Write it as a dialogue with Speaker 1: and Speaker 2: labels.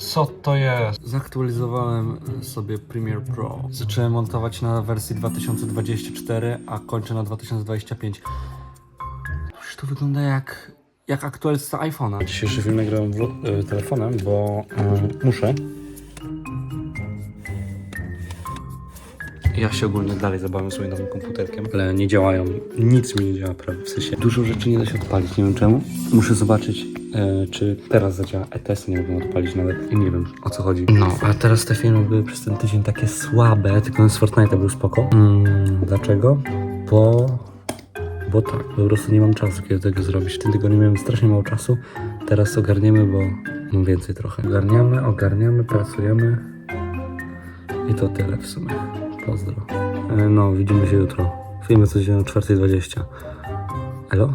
Speaker 1: Co to jest? Zaktualizowałem sobie Premiere Pro. Zacząłem montować na wersji 2024, a kończę na 2025. Już to wygląda jak, jak aktualizacja iPhone'a. Dzisiejszy film nagrałem y, telefonem, bo y, muszę. Ja się ogólnie dalej zabawiam swoim nowym komputerkiem, ale nie działają. Nic mi nie działa, prawie. W sensie dużo rzeczy nie da się odpalić, nie wiem czemu. Muszę zobaczyć, e, czy teraz zadziała ETS, nie mogę odpalić nawet i nie wiem o co chodzi. No, a teraz te filmy były przez ten tydzień takie słabe, tylko z Fortnite był spoko. Mm, dlaczego? Bo... Bo tak, po prostu nie mam czasu, kiedy tego zrobić. W tym tygodniu miałem strasznie mało czasu. Teraz ogarniemy, bo mam więcej trochę. Ogarniamy, ogarniamy, pracujemy. I to tyle w sumie. Pozdro. E, No, widzimy się jutro. Filmy codziennie o 4.20. Elo?